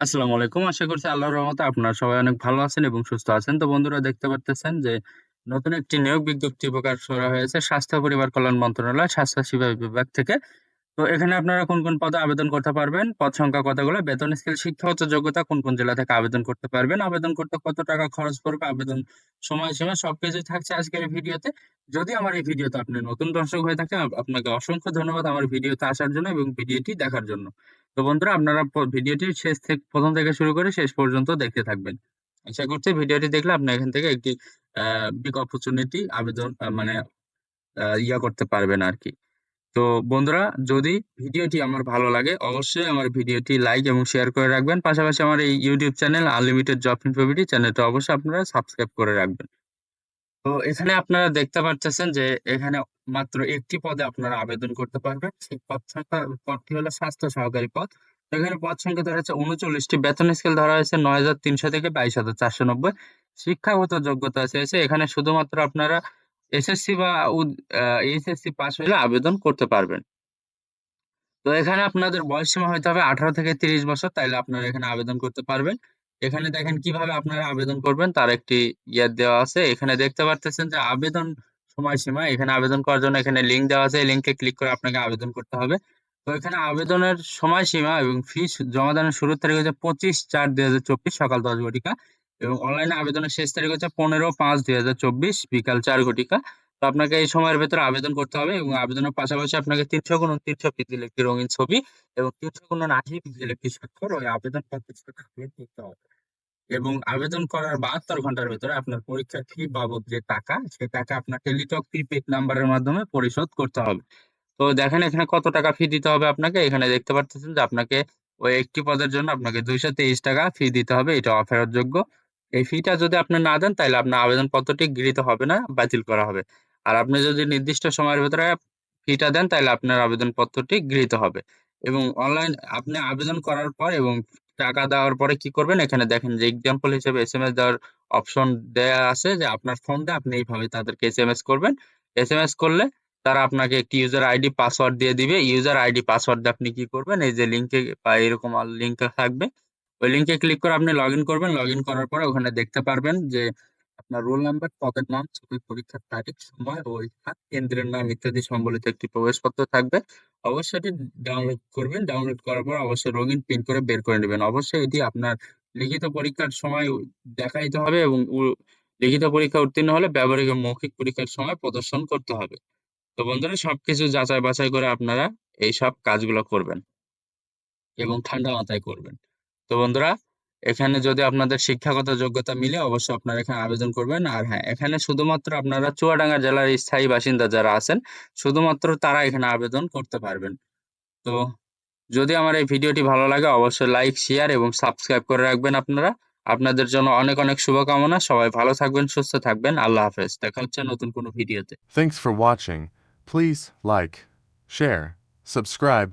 আসসালামু আলাইকুম। আশা করছি আল্লাহর রহমতে আপনারা সবাই অনেক ভালো আছেন এবং সুস্থ আছেন। তো বন্ধুরা দেখতে পারতেছেন যে নতুন একটি নিয়োগ বিজ্ঞপ্তি প্রকাশ করা হয়েছে স্বাস্থ্য পরিবার কল্যাণ মন্ত্রণালয় স্বাস্থ্য সেবা বিভাগ থেকে। তো এখানে আপনারা কোন, কোন পদে আবেদন করতে পারবেন, পদ সংখ্যা কতগুলো, বেতন স্কেল, শিক্ষাগত যোগ্যতা কোন, কোন জেলা থেকে আবেদন করতে পারবেন, আবেদন করতে কত টাকা খরচ পড়বে, আবেদন সময়সীমা সবকিছুই থাকছে আজকের ভিডিওতে। যদি আমার এই ভিডিওতে আপনি নতুন দর্শক হয়ে থাকেন, আপনাকে অসংখ্য ধন্যবাদ আমার ভিডিওতে আসার জন্য এবং ভিডিওটি দেখার জন্য। তো বন্ধুরা, আপনারা ভিডিওটি শেষ থেকে প্রথম থেকে শুরু করে শেষ পর্যন্ত দেখতে থাকবেন। আশা করছি ভিডিওটি দেখলে আপনি এখান থেকে একটি বিগ অপরচুনিটি আবেদন মানে ইয়া করতে পারবেন আর কি তো বন্ধুরা, যদি ভিডিওটি আমার ভালো লাগে, অবশ্যই আমার ভিডিওটি লাইক এবং শেয়ার করে রাখবেন। পাশাপাশি আমার এই YouTube channel unlimited job info BD চ্যানেলটা অবশ্যই আপনারা সাবস্ক্রাইব করে রাখবেন। তো এখানে আপনারা দেখতে পারতেছেন যে এখানে মাত্র একটি পদে আপনারা আবেদন করতে পারবেন। সেই পদ সংখ্যা, পদটি হলো স্বাস্থ্য সহকারী পদ। এখানে পদ সংখ্যা ধরা হয়েছে উনচল্লিশটি বেতন স্কেল ধরা হয়েছে ৯৩০০ থেকে ২২৪৯০ শিক্ষাগত যোগ্যতা চেয়েছে এখানে শুধুমাত্র আপনারা এসএসসি বা এইচএসসি পাস হইলে আবেদন করতে পারবেন। তো এখানে আপনাদের বয়স সীমা হইতে হবে ১৮ থেকে ৩০ বছর তাইলে আপনারা এখানে আবেদন করতে পারবেন। এখানে দেখেন কীভাবে আপনারা আবেদন করবেন, তার একটি ইয়ে দেওয়া আছে। এখানে দেখতে পারতেছেন যে আবেদন সময়সীমা, এখানে আবেদন করার জন্য এখানে লিঙ্ক দেওয়া আছে। এই লিঙ্কে ক্লিক করে আপনাকে আবেদন করতে হবে। তো এখানে আবেদনের সময়সীমা এবং ফিস জমা দানের শুরুর তারিখ হচ্ছে ২৫/৪/২০২৪ সকাল ১০ ঘটিকা এবং অনলাইনে আবেদনের শেষ তারিখ হচ্ছে ১৫/৫/২০২৪ বিকাল চার ঘটিকা। তো আপনাকে এই সময়ের ভেতরে আবেদন করতে হবে এবং আবেদনের পাশাপাশি আপনাকে ৩০০ x ৩০০ পিক্সেল একটি রঙিন ছবি এবং ৩০০ x ৮০ পিক্সেল একটি স্বাক্ষর ওই আবেদনপত্রের সাথে আপলোড করতে হবে। এবং আবেদন করার ৭২ ঘণ্টার ভেতরে আপনার পরীক্ষার ফি বাবদ যে টাকা, সে টাকা আপনার টেলিটক প্রিপেইড নাম্বারের মাধ্যমে পরিশোধ করতে হবে। তো দেখেন এখানে কত টাকা ফি দিতে হবে আপনাকে। এখানে দেখতে পারতেছেন যে আপনাকে ওই একটি পদের জন্য আপনাকে ৳২২৩ ফি দিতে হবে। এটা অফেরতযোগ্য। এই ফিটা যদি আপনি না দেন তাহলে আপনার আবেদনপত্রটি গৃহীত হবে না, বাতিল করা হবে। আর আপনি যদি নির্দিষ্ট সময়ের ভেতরে ফিটা দেন, তাহলে আপনার আবেদনপত্রটি গৃহীত হবে। এবং অনলাইন আপনি আবেদন করার পর এবং টাকা দেওয়ার পরে কি করবেন? এখানে দেখেন যে এক্সাম্পল হিসেবে এসএমএস দেওয়ার অপশন দেয়া আছে যে আপনার ফোন দিয়ে আপনি এইভাবে তাদেরকে এসএমএস করবেন। এসএমএস করলে তারা আপনাকে একটি ইউজার আইডি পাসওয়ার্ড দিয়ে দিবে। ইউজার আইডি পাসওয়ার্ড আপনি কি করবেন? এই যে লিঙ্কে বা এরকম আ লিঙ্কটা থাকবে। ওই লিঙ্কে ক্লিক করে আপনি লগইন করবেন। লগইন করার পরে ওখানে দেখতে পারবেন যে আপনার রোল নাম্বার, পদের নাম, ছবি, পরীক্ষার তারিখ, সময়, পরীক্ষা, কেন্দ্রের নাম ইত্যাদি সম্বলিত একটি প্রবেশপত্র থাকবে। অবশ্যই এটি ডাউনলোড করবেন। ডাউনলোড করার পর অবশ্যই রঙিন প্রিন্ট করে বের করে নেবেন অবশ্যই এটি আপনার লিখিত পরীক্ষার সময় দেখাইতে হবে এবং লিখিত পরীক্ষা উত্তীর্ণ হলে ব্যবহারিক মৌখিক পরীক্ষার সময় প্রদর্শন করতে হবে। তো বন্ধুরা সবকিছু যাচাই বাছাই করে আপনারা এইসব কাজগুলো করবেন। এবং ঠান্ডা মাথায় করবেন। তো বন্ধুরা এখানে যদি আপনাদের শিক্ষাগত যোগ্যতা মিলে অবশ্যই আপনারা এখানে আবেদন করবেন। আর হ্যাঁ, এখানে শুধুমাত্র আপনারা চুয়াডাঙ্গা জেলার স্থায়ী বাসিন্দা যারা আছেন, শুধুমাত্র তারা এখানে আবেদন করতে পারবেন। তো যদি আমার এই ভিডিওটি ভালো লাগে অবশ্যই লাইক, শেয়ার এবং সাবস্ক্রাইব করে রাখবেন আপনারা। আপনাদের জন্য অনেক, অনেক শুভকামনা। সবাই ভালো থাকবেন, সুস্থ থাকবেন। আল্লাহ হাফেজ। দেখা হচ্ছে নতুন কোনো ভিডিওতে। Thanks for watching please like share subscribe,